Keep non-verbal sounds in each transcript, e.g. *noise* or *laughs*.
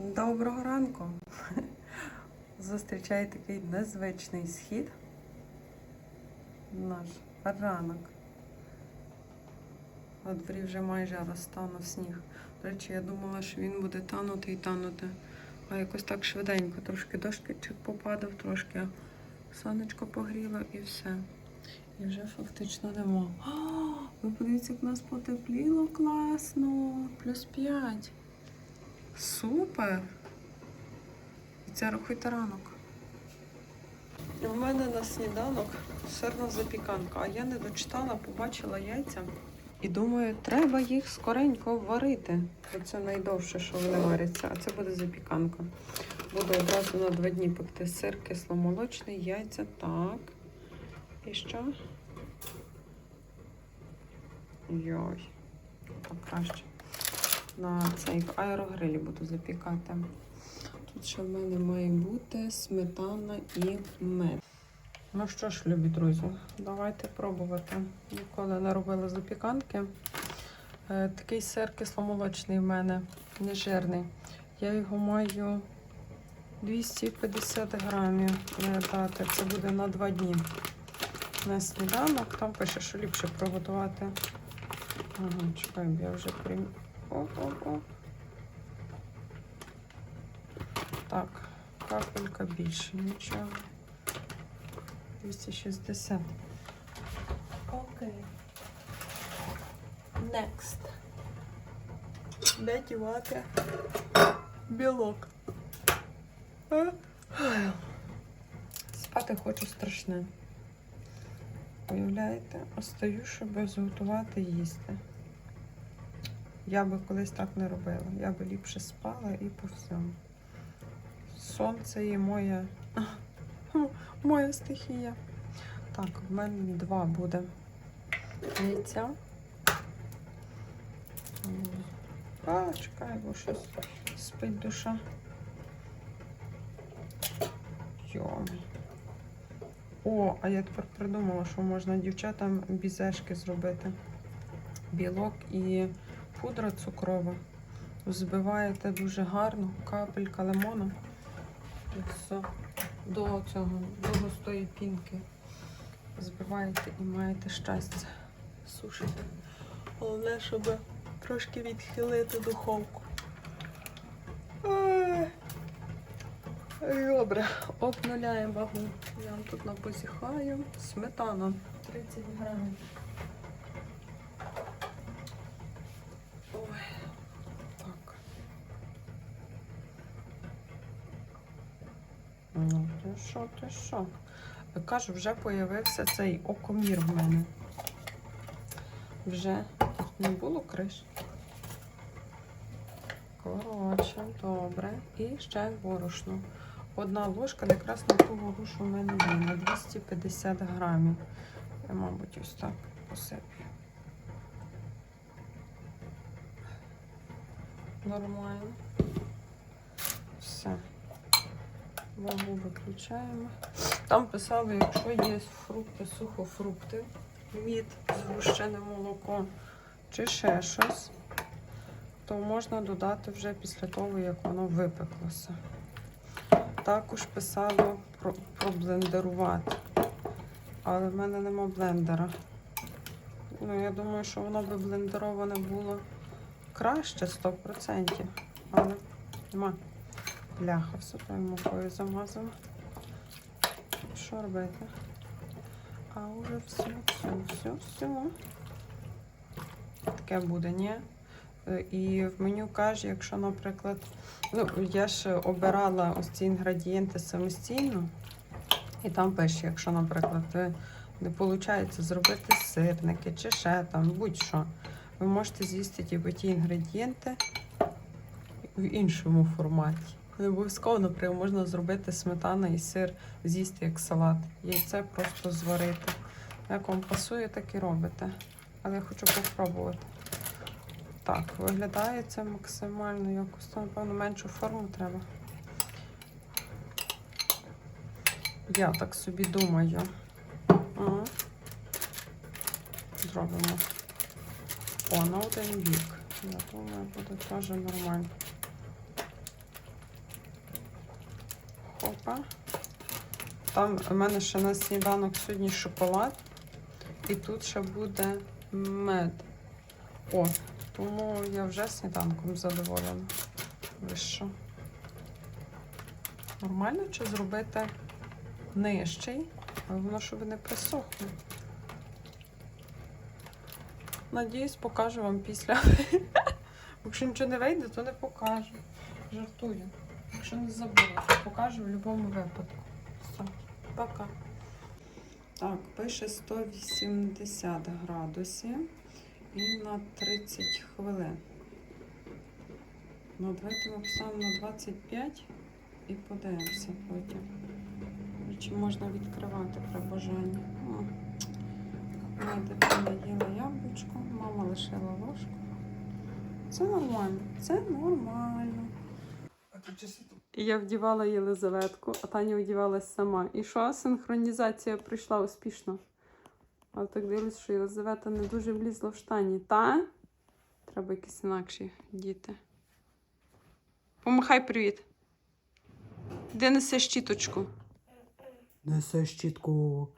Доброго ранку. Зустрічає такий незвичний схід. Наш ранок. На дворі вже майже розтанув сніг. До речі, я думала, що він буде танути і танути. А якось так швиденько, трошки дощчик попадав, трошки сонечко погріло і все. І вже фактично нема. Ви подивіться, як в нас потепліло класно. Плюс 5. Супер! І це рахуйте ранок. У мене на сніданок сирна запіканка, а я не дочитала, побачила яйця. І думаю, треба їх скоренько варити. Бо це найдовше, що вони варяться, а це буде запіканка. Буду одразу на два дні пекти сир кисломолочний, яйця, так. І що? Йой, так краще на цей в аерогрилі буду запікати. Тут ще в мене має бути сметана і мед. Ну що ж, любі друзі, давайте пробувати. Ніколи не робила запіканки. Е, Такий сир кисломолочний в мене, нежирний. Я його маю 250 грамів е, дати. Це буде на 2 дні. На сніданок. Там пише, що ліпше приготувати. Ага, чекай, бо я вже прийм... Оп-оп-оп. Так, капелька більше, нічого. 260. Окей. Next. Де дівати білок. А? Спати хочу страшне. Уявляєте, остаю, щоб зготувати їсти. Я би колись так не робила. Я би ліпше спала і по всьому. Сон це є моя, *laughs* моя стихія. Так, в мене два буде яйця. А, чекай, бо щось спить душа. Йо. О, а я тепер придумала, що можна дівчатам бізешки зробити. Білок і пудра цукрова. Збиваєте дуже гарно, капелька лимона. І все. До цього, до густої пінки. Збиваєте і маєте щастя. Сушите. Головне, щоб трошки відхилити духовку. Добре, обнуляємо вагу. Я вам тут напозіхаю. Сметана 30 грамів. Ну, ти що, ти що? Кажу, вже появився цей окомір в мене. Вже не було криш. Коротше, добре. І ще борошно. Одна ложка якраз на ту вагу, що в мене є, на 250 грамів. Я, мабуть, ось так посиплю. Нормально. Все. Вагу виключаємо. Там писали, якщо є фрукти, сухофрукти, мід, згущене молоко чи ще щось, то можна додати вже після того, як воно випеклося. Також писало про, проблендерувати. Але в мене нема блендера. Ну, я думаю, що воно би блендероване було краще 100%. Але нема. Бляха, все тою мукою замазала. Що робити? А вже все, все, все, все. Таке буде, ні? Е, І в меню каже, якщо, наприклад, ну, я ж обирала ось ці інгредієнти самостійно, і там пише, якщо, наприклад, не виходить зробити сирники чи ще там, будь-що, ви можете з'їсти ті інгредієнти в іншому форматі. Не обов'язково, наприклад, можна зробити сметана і сир, з'їсти як салат. Яйце просто зварити. Як вам пасує, так і робите. Але я хочу попробувати. Так, виглядає це максимально якось, то, напевно, меншу форму треба. Я так собі думаю. Зробимо. О, на один бік. Я думаю, буде теж нормально. Крупа. Там у мене ще на сніданок сьогодні шоколад. І тут ще буде мед. О, тому я вже сніданком задоволена. Ви що? Нормально чи зробити нижчий? Головне, щоб не присохло. Надіюсь, покажу вам після. *laughs* Якщо нічого не вийде, то не покажу. Жартую. Якщо не забула, то покажу в будь-якому випадку. Все, пока. Так, пише 180 градусів і на 30 хвилин. Ну, давайте ми поставимо на 25 і подивимося потім. Чи можна відкривати при бажанні. О, Моя дитина їла яблучко, мама лишила ложку. Це нормально, це нормально. І Я вдівала Єлизаветку, а Таня вдівалась сама. І що, синхронізація прийшла успішно. Але так дивлюсь, що Єлизавета не дуже влізла в штані. Та? Треба якісь інакші діти. Помахай привіт. Де несе щіточку? Несе щітку.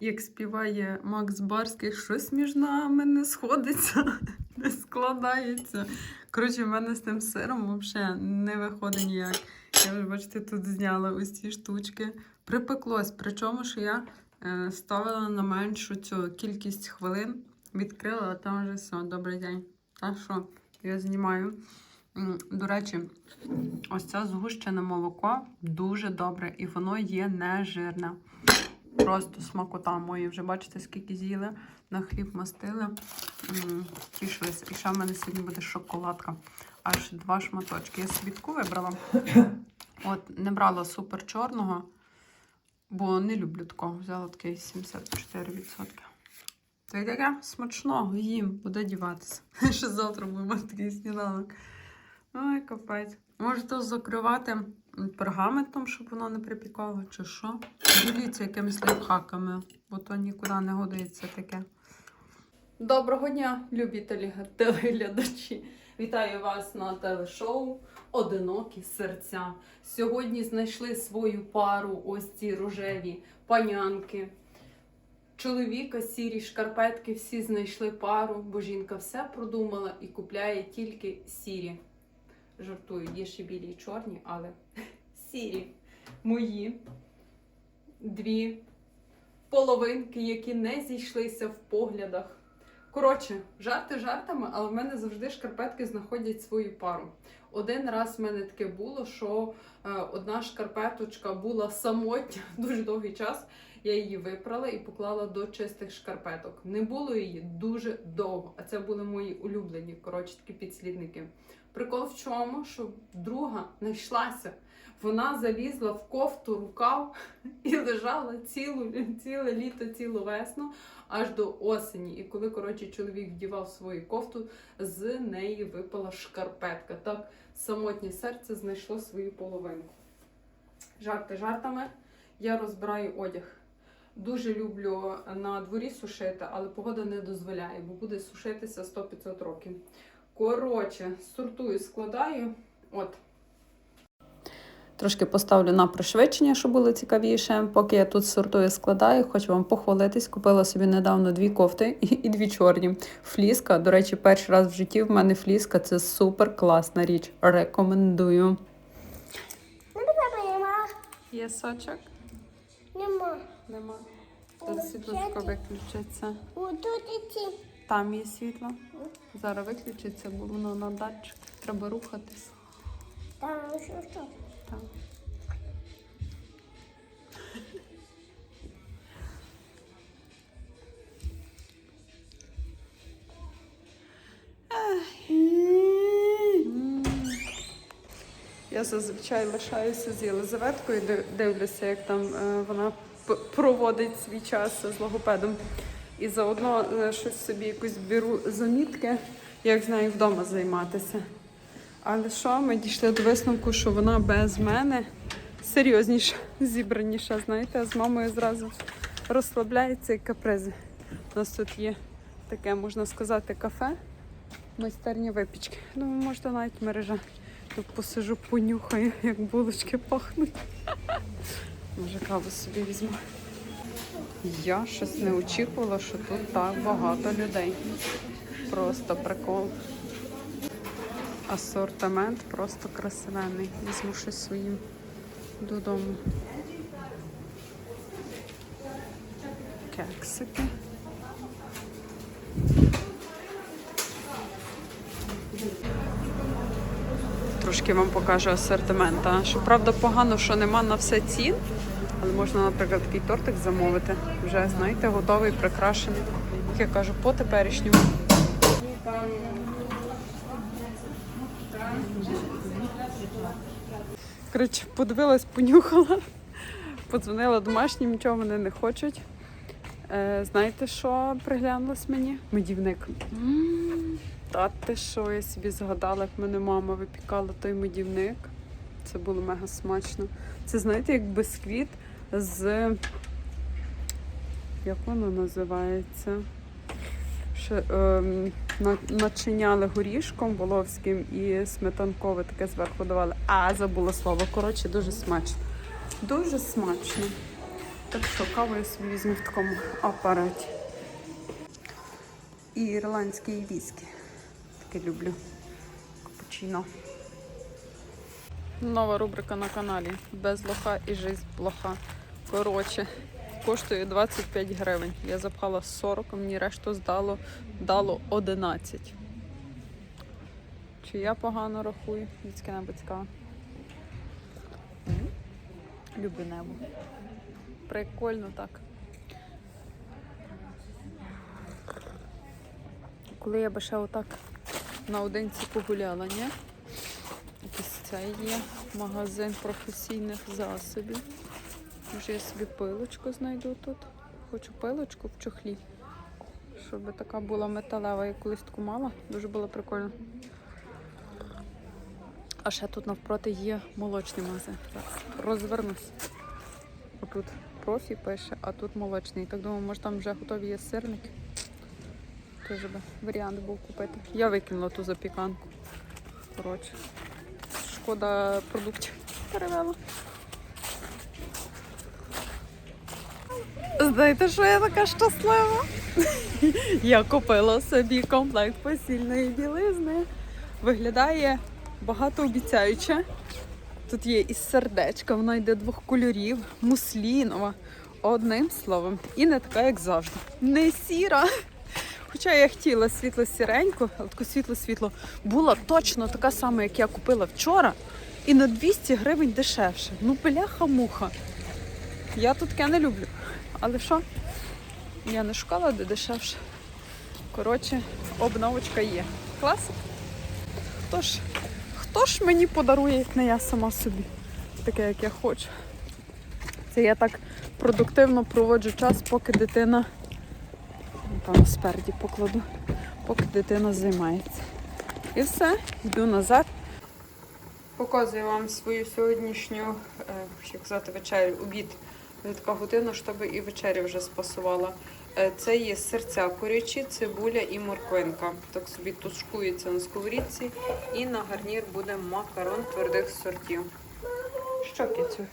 Як співає Макс Барський, щось між нами не сходиться, не складається. Коротше, в мене з тим сиром взагалі не виходить ніяк. Я вже, бачите, тут зняла ось ці штучки. Припеклось, причому, що я е, ставила на меншу цю кількість хвилин, відкрила, а там вже все, добрий день. Та що, я знімаю. До речі, ось це згущене молоко дуже добре, і воно є не жирне. Просто смакота мої. Вже бачите, скільки з'їли. На хліб мастили. М, Тішилися. І ще в мене сьогодні буде шоколадка. Аж два шматочки. Я собі таку вибрала. *coughs* От, не брала супер чорного, бо не люблю такого. Взяла такий 74%. Та й таке смачного їм, буде діватися. *laughs* Ще завтра будемо такий сніданок. Ой, капець. Можете закривати пергаментом, щоб воно не припікало, чи що. Діліться якимись лайфхаками, бо то нікуди не годиться таке. Доброго дня, любі телега- телеглядачі. Вітаю вас на телешоу Одинокі серця. Сьогодні знайшли свою пару ось ці рожеві панянки. Чоловіка, сірі шкарпетки, всі знайшли пару, бо жінка все продумала і купляє тільки сірі. Жартую, є ще білі і чорні, але *laughs* сірі мої дві половинки, які не зійшлися в поглядах. Коротше, жарти жартами, але в мене завжди шкарпетки знаходять свою пару. Один раз в мене таке було, що е, одна шкарпеточка була самотня *laughs* дуже довгий час. Я її випрала і поклала до чистих шкарпеток. Не було її дуже довго, а це були мої улюблені, коротше, такі підслідники. Прикол в чому, що друга знайшлася. Вона залізла в кофту рукав і лежала цілу, ціле літо, цілу весну, аж до осені. І коли, коротше, чоловік вдівав свою кофту, з неї випала шкарпетка. Так самотнє серце знайшло свою половинку. Жарти жартами. Я розбираю одяг. Дуже люблю на дворі сушити, але погода не дозволяє, бо буде сушитися 100-500 років. Коротше, сортую, складаю. От. Трошки поставлю на пришвидшення, щоб було цікавіше. Поки я тут сортую, складаю, хочу вам похвалитись. Купила собі недавно дві кофти *laughs* і, і дві чорні. Фліска. До речі, перший раз в житті в мене фліска це супер класна річ. Рекомендую. Нема. Є сочок? Нема. Нема. Тут світло виключиться. Іти. Там є світло. Зараз виключиться, бо воно на датчик. Треба рухатись. Там що що? Там. Я зазвичай лишаюся з Єлизаветкою, дивлюся, як там е, вона проводить свій час з логопедом. І заодно е, щось собі якусь беру замітки, як з нею вдома займатися. Але що, ми дійшли до висновку, що вона без мене серйозніша, зібраніша, знаєте, з мамою зразу розслабляється і капризи. У нас тут є таке, можна сказати, кафе, майстерня випічки. Думаю, можна навіть мережа Тут посижу, понюхаю, як булочки пахнуть. Може, каву собі візьму. Я щось не очікувала, що тут так багато людей. Просто прикол. Асортимент просто красивенний. Візьму щось своїм додому. Кексики. Трошки вам покажу асортимент. Щоправда, погано, що нема на все цін, але можна, наприклад, такий тортик замовити. Вже, знаєте, готовий, прикрашений. Як я кажу, по теперішньому. Коротше, подивилась, понюхала, подзвонила домашнім, нічого вони не хочуть. Е, знаєте, що приглянулось мені? Медівник. Та ти що, я собі згадала, як мене мама випікала той медівник. Це було мега смачно. Це, знаєте, як бисквіт з. Як воно називається? Ще, ем, на- начиняли горішком воловським і сметанкове таке зверху давали. А, забула слово. Коротше, дуже смачно. Дуже смачно. Так що каву я собі візьму в такому апараті. І ірландський віскі. Таке люблю. Капучино. Нова рубрика на каналі. Без лоха і жизнь плоха. Коротше, коштує 25 гривень. Я запхала 40, а мені решту здало дало 11. Чи я погано рахую? Цікаво. М? Люблю небо. Прикольно так. Коли я би ще отак наодинці погуляла, ні? Цей є магазин професійних засобів. Може я собі пилочку знайду тут. Хочу пилочку в чохлі. Щоб така була металева, я колись таку мала. Дуже було прикольно. А ще тут навпроти є молочний магазин. Розвернусь. Отут профі пише, а тут молочний. Так думаю, може там вже готові є сирники. Теж би варіант був купити. Я викинула ту запіканку. Коротше, шкода продуктів перевела. Знаєте, що я така щаслива? *laughs* Я купила собі комплект посільної білизни. Виглядає багатообіцяюче. Тут є із сердечка, вона йде двох кольорів, муслінова. Одним словом, і не така, як завжди. Не сіра. Хоча я хотіла світло-сіреньку, але таке світло-світло була точно така сама, як я купила вчора, і на 200 гривень дешевше. Ну, бляха-муха. Я тут таке не люблю. Але що? Я не шукала, де дешевше. Коротше, обновочка є. Класик. Хто ж, хто ж мені подарує, як не я сама собі? Таке, як я хочу. Це я так продуктивно проводжу час, поки дитина. Напевно, спереді покладу, поки дитина займається. І все, йду назад. Показую вам свою сьогоднішню, е, як казати, вечерю, обід. Така година, щоб і вечеря вже спасувала. Е, Це є серця курячі, цибуля і морквинка. Так собі тушкується на сковорідці. І на гарнір буде макарон твердих сортів. Що, кицю?